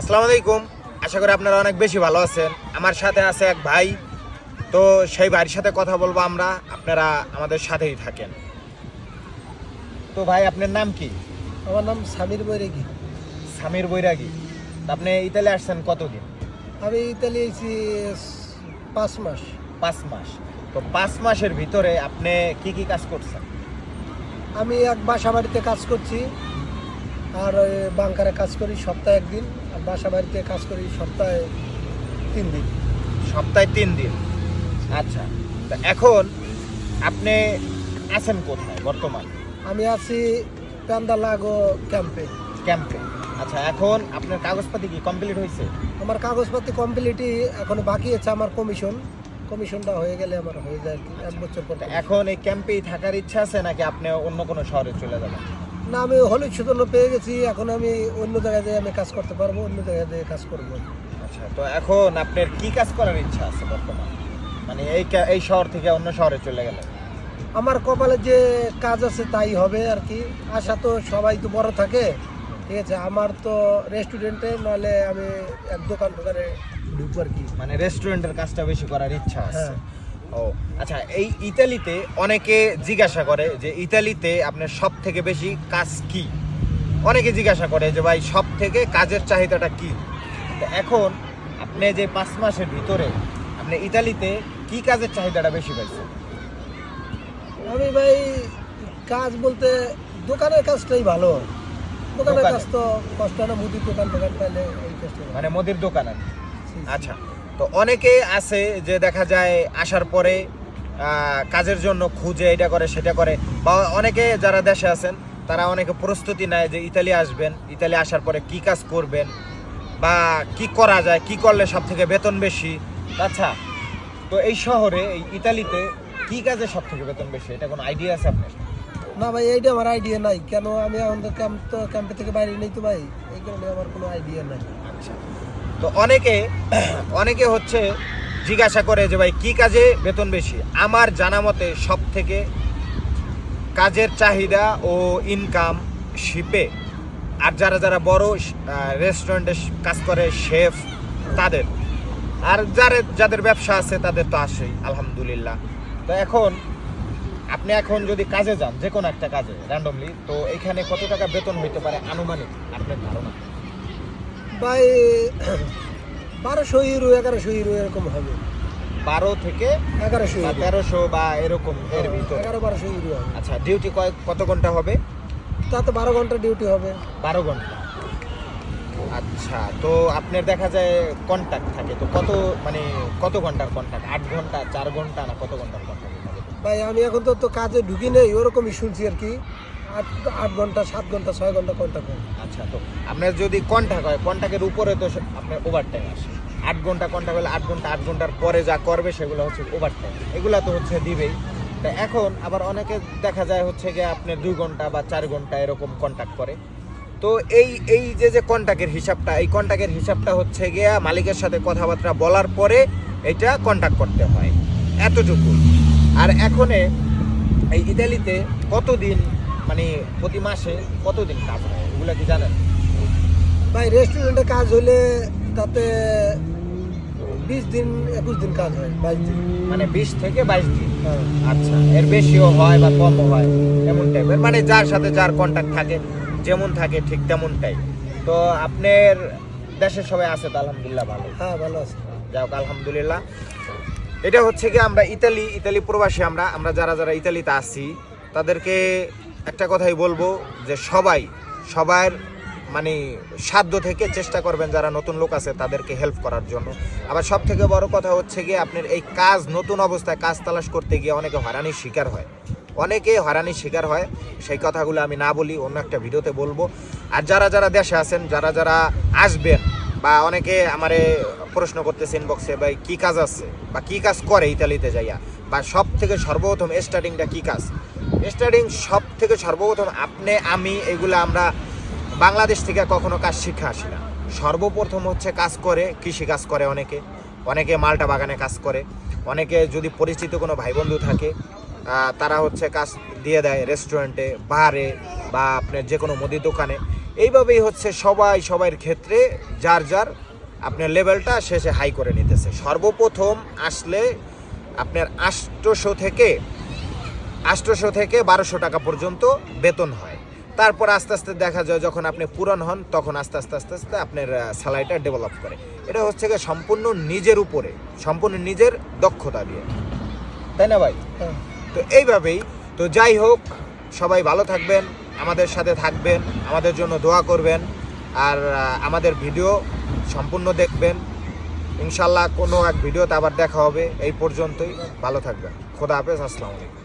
আসসালামু আলাইকুম। আশা করি আপনারা অনেক বেশি ভালো আছেন। আমার সাথে আছে এক ভাই। তো সেই ভাইয়ের সাথে কথা বলব আমরা। আপনারা আমাদের সাথেই থাকেন। তো ভাই আপনার নাম কি? আমার নাম সামির বৈরাগী। সামির বৈরাগী। আপনি ইতালি আসছেন কতদিন? আমি ইতালি এসেছি পাঁচ মাস। পাঁচ মাস। তো পাঁচ মাসের ভিতরে আপনি কি কি কাজ করছেন? আমি এক বাসা বাড়িতে কাজ করছি। আর ওই বাংকারে কাজ করি সপ্তাহে একদিন আর বাসা বাড়িতে কাজ করি সপ্তাহে তিন দিন। সপ্তাহে তিন দিন? আচ্ছা তো এখন আপনি আছেন কোথায় বর্তমান? আমি আছি প্যান্দা লাগো ক্যাম্পে। ক্যাম্পে। আচ্ছা এখন আপনার কাগজপাতি কি কমপ্লিট হয়েছে? আমার কাগজপাতি কমপ্লিটই এখনও বাকি আছে আমার কমিশন কমিশনটা হয়ে গেলে আমার হয়ে যায় এক বছর পর এখন এই ক্যাম্পেই থাকার ইচ্ছা আছে নাকি আপনি অন্য কোনো শহরে চলে যাবেন? না আমি হলুদ সুতন্ন পেয়ে গেছি এখন আমি অন্য জায়গায় আমি কাজ করতে পারব অন্য জায়গায় কাজ করব। আচ্ছা তো এখন আপনার কি কাজ করার ইচ্ছা আছে বর্তমানে? মানে এই এই শহর থেকে অন্য শহরে চলে গেলে আমার কপালে যে কাজ আছে তাই হবে আর কি। আশা তো সবাই তো বড় থাকে ঠিক আছে? আমার তো রেস্টুরেন্টে নাহলে আমি এক দোকান দোকানে ঢুকবো আর কি। মানে রেস্টুরেন্টের কাজটা বেশি করার ইচ্ছা আছে। হ্যাঁ। ও আচ্ছা এই ইতালিতে অনেকে জিজ্ঞাসা করে যে ইতালিতে আপনার সব থেকে বেশি কাজ কি? অনেকে জিজ্ঞাসা করে যে ভাই সব থেকে কাজের চাহিদাটা কি? তো এখন আপনি যে পাঁচ মাসের ভিতরে আপনি ইতালিতে কি কাজের চাহিদাটা বেশি পাইছেন? আমি ভাই কাজ বলতে দোকানের কাজটাই ভালো। দোকানের কাজ তো কষ্ট না মুদির দোকান দোকান পাইলে এই মানে মুদির দোকান। আচ্ছা। তো অনেকে আছে যে দেখা যায় আসার পরে কাজের জন্য খুঁজে এটা করে সেটা করে বা অনেকে যারা দেশে আছেন তারা অনেকে প্রস্তুতি নেয় যে ইতালি আসবেন ইতালি আসার পরে কি কাজ করবেন বা কি করা যায় কি করলে সব থেকে বেতন বেশি। আচ্ছা তো এই শহরে এই ইতালিতে কি কাজে সব থেকে বেতন বেশি? এটা কোনো আইডিয়া আছে আপনার? না ভাই এইটা আমার আইডিয়া নাই। কেন আমি এখন তো ক্যাম্প তো ক্যাম্পে থেকে বাইরে নেই তো ভাই? এই কারণে আমার কোনো আইডিয়া নাই। আচ্ছা। তো অনেকে অনেকে হচ্ছে জিজ্ঞাসা করে যে ভাই, কি কাজে বেতন বেশি? আমার জানা মতে সব থেকে কাজের চাহিদা ও ইনকাম শিপে আর যারা যারা বড় রেস্টুরেন্টে কাজ করে শেফ তাদের। আর যারা, যাদের ব্যবসা আছে, তাদের তো আসেই, আলহামদুলিল্লাহ। তো এখন, আপনি এখন যদি কাজে যান যে কোনো একটা কাজে র্যান্ডমলি তো এখানে কত টাকা বেতন হইতে পারে আনুমানিক আপনার ধারণা? ভাই বারোশো ইউরো এগারোশো ইউরো এরকম হবে। বারো থেকে এগারোশো তেরোশো বা এরকম এর ভিতরে। এগারো বারোশো ইউরো হবে। আচ্ছা ডিউটি কয় কত ঘণ্টা হবে? তাতে বারো ঘণ্টা ডিউটি হবে। বারো ঘণ্টা। আচ্ছা তো আপনার দেখা যায় কন্ট্যাক্ট থাকে। তো কত মানে কত ঘণ্টার কন্ট্যাক্ট আট ঘণ্টা চার ঘণ্টা না কত ঘণ্টার কন্ট্যাক্ট ভাই আমি এখন তো তো কাজে ঢুকি নেই ওরকমই শুনছি আর কি। আট আট ঘণ্টা, সাত ঘণ্টা, ছয় ঘণ্টা কন্টাক্ট হয়। আচ্ছা তো আপনার যদি কন্ট্যাক্ট হয় কন্ট্যাক্টের উপরে তো আপনার ওভার টাইম আসে। আট ঘণ্টা কন্ট্যাক্ট হলে আট ঘণ্টা, আট ঘণ্টার পরে যা করবে সেগুলো হচ্ছে ওভার টাইম এগুলো তো হচ্ছে দিবেই। তা এখন আবার অনেকে দেখা যায় হচ্ছে গিয়ে আপনার দুই ঘণ্টা বা চার ঘণ্টা এরকম কন্ট্যাক্ট করে। তো এই এই যে যে কন্ট্যাক্টের হিসাবটা, এই কন্ট্যাক্টের হিসাবটা হচ্ছে গিয়া মালিকের সাথে কথাবার্তা বলার পরে এটা কন্ট্যাক্ট করতে হয়। এতটুকু। আর এখনে এই ইতালিতে কতদিন মানে প্রতি মাসে কতদিন কাজ হয়? এগুলো কি জানেন? ভাই রেস্টুরেন্টে কাজ হলে তাতে বিশ দিন একুশ দিন কাজ হয় বাইশ দিন। মানে বিশ থেকে বাইশ দিন? হ্যাঁ। আচ্ছা এর বেশিও হয় বা কমও হয় এমন টাইপের মানে যার সাথে যার কন্ট্যাক্ট থাকে যেমন থাকে ঠিক তেমনটাই। তো আপনার দেশের সবাই আছে তো আলহামদুলিল্লাহ ভালো। হ্যাঁ ভালো আছে। যাই হোক আলহামদুলিল্লাহ। এটা হচ্ছে কি আমরা ইতালি ইতালি প্রবাসী আমরা। আমরা যারা যারা ইতালিতে আছি তাদেরকে একটা কথাই বলব যে সবাই, সবার মানে সাধ্য থেকে চেষ্টা করবেন যারা নতুন লোক আছে তাদেরকে হেল্প করার জন্য। আবার সব থেকে বড় কথা হচ্ছে গিয়ে আপনার এই কাজ, নতুন অবস্থায় কাজ তালাশ করতে গিয়ে অনেকে হয়রানির শিকার হয়। অনেকে হয়রানির শিকার হয়, সেই কথাগুলো আমি না বলি, অন্য একটা ভিডিওতে বলব। আর যারা যারা দেশে আছেন, যারা যারা আসবেন বা অনেকে আমারে প্রশ্ন করতেছে ইনবক্সে ভাই, কি কাজ আছে? বা কি কাজ করে ইতালিতে যাইয়া? বা সব থেকে সর্বপ্রথম স্টার্টিংটা কি কাজ? স্টার্টিং সব থেকে সর্বপ্রথম আপনি, আমি, এগুলো আমরা বাংলাদেশ থেকে কখনো কাজ শিখে আসি না। সর্বপ্রথম হচ্ছে কাজ করে, কৃষি কাজ করে অনেকে। অনেকে মালটা বাগানে কাজ করে। অনেকে যদি পরিচিত কোনো ভাই বন্ধু থাকে তারা হচ্ছে কাজ দিয়ে দেয় রেস্টুরেন্টে বারে বা আপনার যে কোনো মুদির দোকানে। এইভাবেই হচ্ছে সবাই সবার ক্ষেত্রে যার যার আপনার লেভেলটা শেষে হাই করে নিতেছে। সর্বপ্রথম আসলে আপনার আষ্টশো থেকে আষ্টশো থেকে বারোশো টাকা পর্যন্ত বেতন হয়। তারপর আস্তে আস্তে দেখা যায় যখন আপনি পূরণ হন তখন আস্তে আস্তে আস্তে আস্তে আপনার স্যালারিটা ডেভেলপ করে। এটা হচ্ছে গিয়ে সম্পূর্ণ নিজের উপরে সম্পূর্ণ নিজের দক্ষতা দিয়ে। তাই না ভাই? হ্যাঁ। তো এইভাবেই তো যাই হোক সবাই ভালো থাকবেন আমাদের সাথে থাকবেন আমাদের জন্য দোয়া করবেন আর আমাদের ভিডিও সম্পূর্ণ দেখবেন। ইনশাল্লাহ কোনো এক ভিডিওতে আবার দেখা হবে এই পর্যন্তই। ভালো থাকবেন। খোদা হাফেজ আসসালামু আলাইকুম।